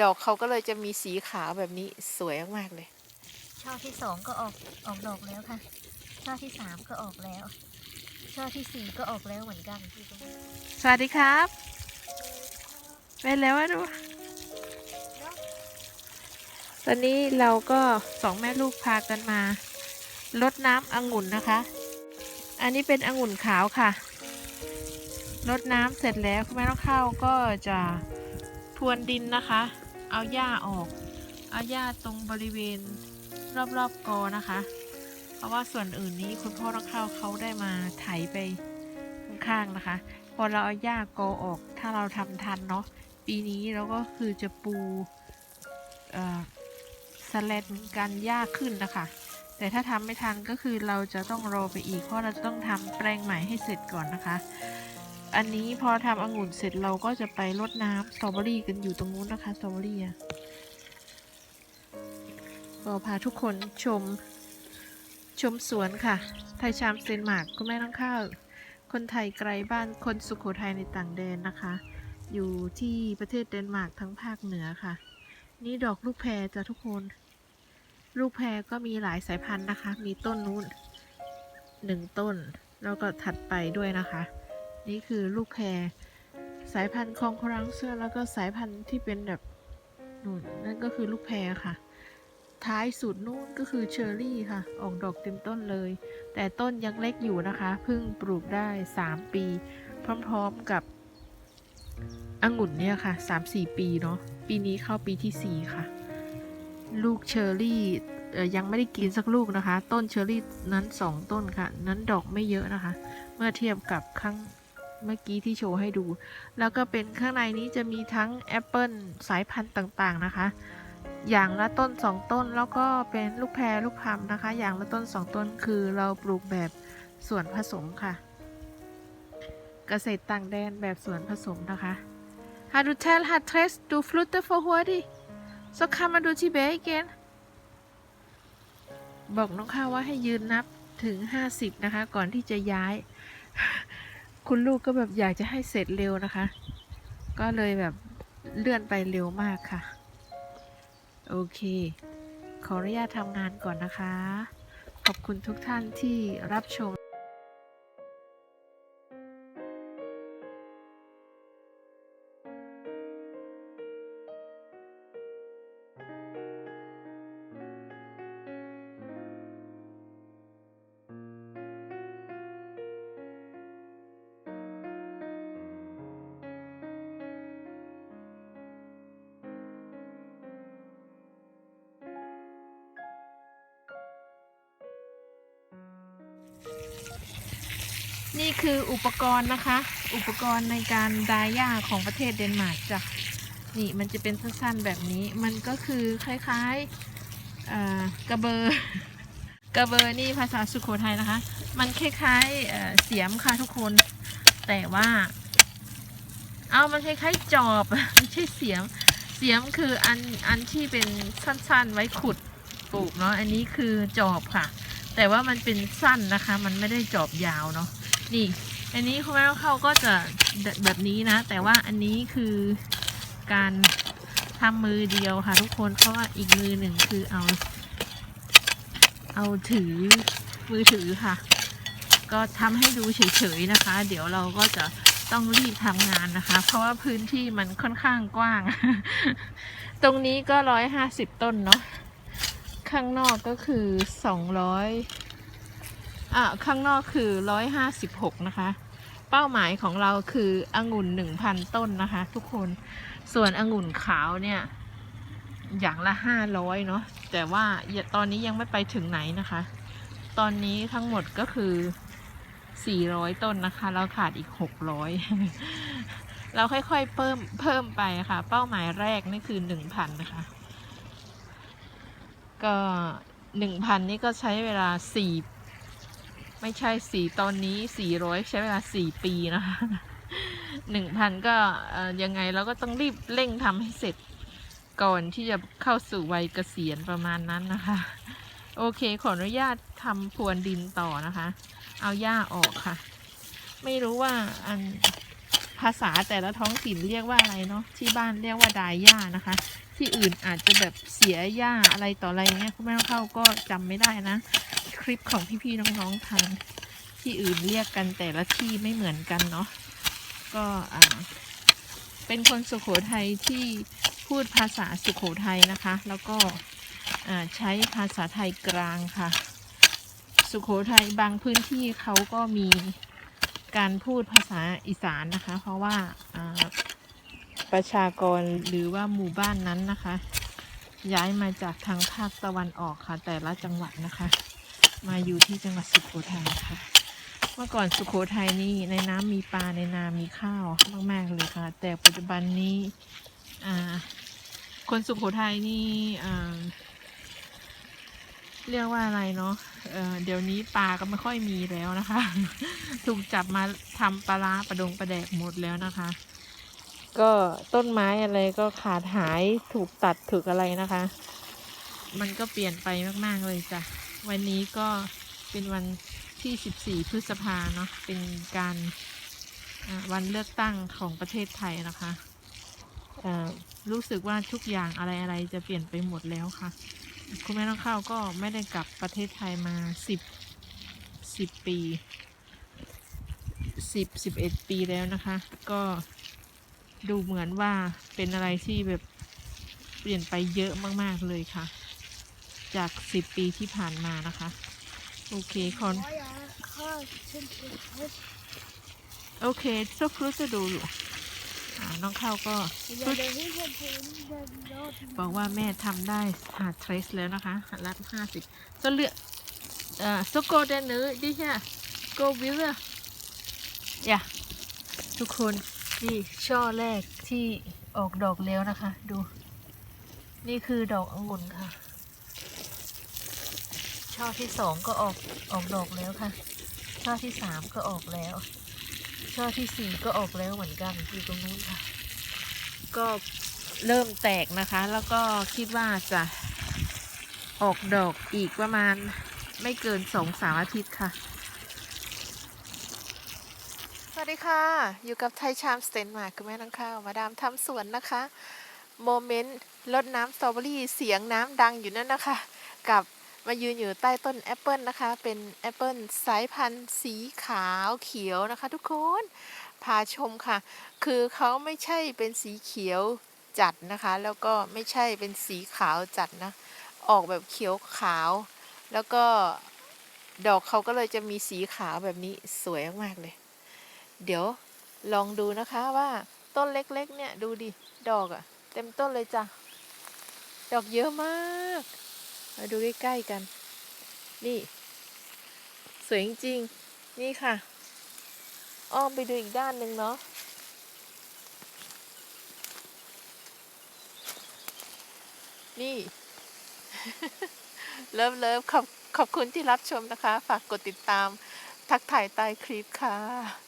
ดอกเขาก็เลยจะมีสีขาวแบบนี้สวยมากๆเลย ช่อที่สองก็ออกออกดอกแล้วค่ะ ช่อที่สามก็ออกแล้ว ช่อที่สี่ก็ออกแล้วเหมือนกันที่ตรงนี้สวัสดีครับไปแล้วอะดู ตอนนี้เราก็สองแม่ลูกพากันมาลดน้ำองุ่นนะคะ อันนี้เป็นองุ่นขาวค่ะลดน้ำเสร็จแล้วคุณแม่ต้องเข้าก็จะพรวนดินนะคะ เอาหญ้าออกเอาหญ้าตรงบริเวณรอบๆกอนะคะ เพราะว่าส่วนอื่นนี้คุณพ่อต้องเข้าเขาได้มาไถไปข้างๆนะคะ พอเราเอาหญ้ากอออก ถ้าเราทำทันเนาะปีนี้เราก็คือจะปูสแลนกันหญ้าขึ้นนะคะ แต่ถ้าทำไม่ทันก็คือเราจะต้องรอไปอีก เพราะเราจะต้องทำแปลงใหม่ให้เสร็จก่อนนะคะ อันนี้พอทำองุ่นเสร็จเราก็จะไปรดน้ำสตรอเบอรี่กันอยู่ตรงนู้นนะคะสตรอเบอรี่อะก็พาทุกคนชมชมสวนค่ะ ไทยชามเซนมาร์กคุณแม่น้องข้าว คนไทยไกลบ้านคนสุขโขทัยในต่างแดนนะคะ อยู่ที่ประเทศเดนมาร์กทั้งภาคเหนือค่ะ นี่ดอกลูกแพรจ้ะทุกคน ลูกแพรก็มีหลายสายพันธุ์นะคะ มีต้นนู้นหนึ่งต้น แล้วก็ถัดไปด้วยนะคะ นี่คือลูกแพรสายพันธุ์คองครังเสื้อแล้วก็สายพันธุ์ที่เป็นแบบนู่นนั่นก็คือลูกแพรค่ะ ท้ายสุดนู่นก็คือเชอร์รี่ค่ะ ออกดอกเต็มต้นเลย แต่ต้นยังเล็กอยู่นะคะ เพิ่งปลูกได้ 3 ปี พร้อมๆกับองุ่นเนี่ยค่ะ 3-4 ปีเนาะ ปีนี้เข้าปีทีสี่4 ค่ะ ลูกเชอร์รี่ยังไม่ได้กินสักลูกนะคะ ต้นเชอร์รี่นั้น 2 ต้นค่ะ นั้นดอกไม่เยอะนะคะ เมื่อเทียบกับข้าง เมื่อกี้ที่โชว์ให้ดู แล้วก็เป็นข้างในนี้จะมีทั้งแอปเปิลสายพันธุ์ต่างๆนะคะ อย่างละต้น 2 ต้นแล้วก็เป็นลูกแพรลูกพลัมนะคะ อย่างละต้น 2 ต้นคือเราปลูกแบบสวนผสมค่ะ เกษตรต่างแดนแบบสวนผสมนะคะ Har du talt har tres du flytter for hurtigt så kommer du tilbage igen บอกน้องข้าวว่าให้ยืนนับถึง 50 นะคะ ก่อนที่จะย้าย คุณลูกก็แบบอยากจะให้เสร็จเร็วนะคะ ก็เลยแบบเลื่อนไปเร็วมากค่ะ โอเค ขออนุญาตทำงานก่อนนะคะ ขอบคุณทุกท่านที่รับชม นี่คืออุปกรณ์นะคะ อุปกรณ์ในการดายหญ้าของประเทศเดนมาร์กจ้ะนี่มันจะเป็นสั้นๆแบบนี้มันก็คือคล้ายๆกระเบอร์กระเบอร์นี่ภาษาสุโขทัยนะคะ มันคล้ายๆเอ่อเสียมค่ะทุกคน แต่ว่า เอามันคล้ายๆจอบไม่ใช่เสียม เสียมคืออันอันที่เป็นสั้นๆไว้ขุดปลูกเนาะอันนี้คือจอบค่ะ แต่ว่ามันเป็นสั้นนะคะ มันไม่ได้จอบยาวเนาะนี่ อันนี้คุณแม่เข้าก็จะแบบนี้นะ แต่ว่าอันนี้คือการทำมือเดียวค่ะทุกคนเพราะว่าอีกมือหนึ่งคือเอา เอาถือมือถือค่ะ ก็ทำให้ดูเฉยๆนะคะ เดี๋ยวเราก็จะต้องรีบทำงานนะคะ เพราะว่าพื้นที่มันค่อนข้างกว้าง ตรงนี้ก็ร้อยห้าสิบต้นเนาะ ข้างนอกก็คือสองร้อยอะข้างนอกคือร้อยห้าสิบหกนะคะ เป้าหมายของเราคือองุ่นหนึ่งพันต้นนะคะ ทุกคนส่วนองุ่นขาวเนี่ย อย่างละห้าร้อยเนาะแต่ว่าอย่าตอนนี้ยังไม่ไปถึงไหนนะคะ ตอนนี้ทั้งหมดก็คือสี่ร้อยต้นนะคะ เราขาดอีกหกร้อยเราค่อยๆเพิ่มเพิ่มไปค่ะ เป้าหมายแรกนี่คือหนึ่งพันนะคะ ก็หนึ่งพันนี่ก็ใช้เวลาสี่ไม่ใช่สี่ตอนนี้สี่ร้อยใช้เวลาสี่ปีนะคะหนึ่งพันก็ยังไงเราก็ต้องรีบเร่งทำให้เสร็จก่อนที่จะเข้าสู่วัยเกษียณประมาณนั้นนะคะ โอเคขออนุญาตทำพรวนดินต่อนะคะ เอาหญ้าออกค่ะ ไม่รู้ว่าอัน ภาษาแต่ละท้องถิ่นเรียกว่าอะไรเนาะที่บ้านเรียกว่าดายย่านะคะ ที่อื่นอาจจะแบบเสียย่าอะไรต่ออะไรเงี้ยคุณแม่เข้าก็จำไม่ได้นะ คลิปของพี่ๆน้องๆทางที่อื่นเรียกกันแต่ละที่ไม่เหมือนกันเนาะก็อ่าเป็นคนสุโขทัยที่พูดภาษาสุโขทัยนะคะ แล้วก็ใช้ภาษาไทยกลางค่ะ สุโขทัยบางพื้นที่เขาก็มี การพูดภาษาอีสานนะคะ เพราะว่าประชากรหรือว่าหมู่บ้านนั้นนะคะ ย้ายมาจากทางภาคตะวันออกค่ะ แต่ละจังหวัดนะคะ มาอยู่ที่จังหวัดสุโขทัยค่ะ เมื่อก่อนสุโขทัยนี่ในน้ำมีปลาในนามีข้าวมากๆเลยค่ะ แต่ปัจจุบันนี้คนสุโขทัยนี่อ่า เรียกว่าอะไรเนาะเเดี๋ยวนี้ปลาก็ไม่ค่อยมีแล้วนะคะ ถูกจับมาทำปลาร้าประดงประแดกหมดแล้วนะคะ ก็ต้นไม้อะไรก็ขาดหายถูกตัดถูกอะไรนะคะ มันก็เปลี่ยนไปมาก ๆ เลยจ้ะ วันนี้ก็เป็นวันที่ 14 พฤษภาเนาะ เป็นการวันเลือกตั้งของประเทศไทยนะคะ รู้สึกว่าทุกอย่างอะไรๆจะเปลี่ยนไปหมดแล้วค่ะ คุณแม่น้องข้าวก็ไม่ได้กลับประเทศไทยมา10 10ปี10 11ปีแล้วนะคะ ก็ดูเหมือนว่าเป็นอะไรที่แบบเปลี่ยนไปเยอะมาก ๆ เลยค่ะ จากสิบปีที่ผ่านมานะคะ โอเคคอนโอเคซุกรู้จะดูอยู่ น้องเข้าก็บอกว่าแม่ทำได้หาเทรสแล้วนะคะรับห้าสิบจะเลือกเอ่อสโกเดนเนอร์ดิเฮียโกวิลล์อย่าทุกคนนี่ช่อแรกที่ออกดอกแล้วนะคะ ดู นี่คือดอกองุ่นค่ะ ช่อที่สองก็ออกออกดอกแล้วค่ะ ช่อที่สามก็ออกแล้ว ช่อที่สี่ก็ออกแล้วเหมือนกันอยู่ตรงนู้นค่ะ ก็เริ่มแตกนะคะ แล้วก็คิดว่าจะออกดอกอีกประมาณไม่เกินสองสามอาทิตย์ค่ะ สวัสดีค่ะ อยู่กับไทยชามสเตนมาคุณแม่น้องข้าว มาดามทำสวนนะคะ โมเมนต์รดน้ำสตรอเบอรี่เสียงน้ำดังอยู่นั่นนะคะ กับ มายืนอยู่ใต้ต้นแอปเปิลนะคะ เป็นแอปเปิลสายพันธุ์สีขาวเขียวนะคะ ทุกคน พาชมค่ะ คือเขาไม่ใช่เป็นสีเขียวจัดนะคะ แล้วก็ไม่ใช่เป็นสีขาวจัดนะ ออกแบบเขียวขาว แล้วก็ดอกเขาก็เลยจะมีสีขาวแบบนี้สวยมากเลย เดี๋ยวลองดูนะคะว่าต้นเล็กๆ เนี่ยดูดิ ดอกอะเต็มต้นเลยจ้ะ ดอกเยอะมาก มาดูใกล้ๆกัน นี่ สวยจริงๆ นี่ค่ะ อ้อมไปดูอีกด้านหนึ่งเนาะ นี่ เลิฟเลิฟขอบขอบคุณที่รับชมนะคะ ฝากกดติดตามทักถ่ายใต้คลิปค่ะ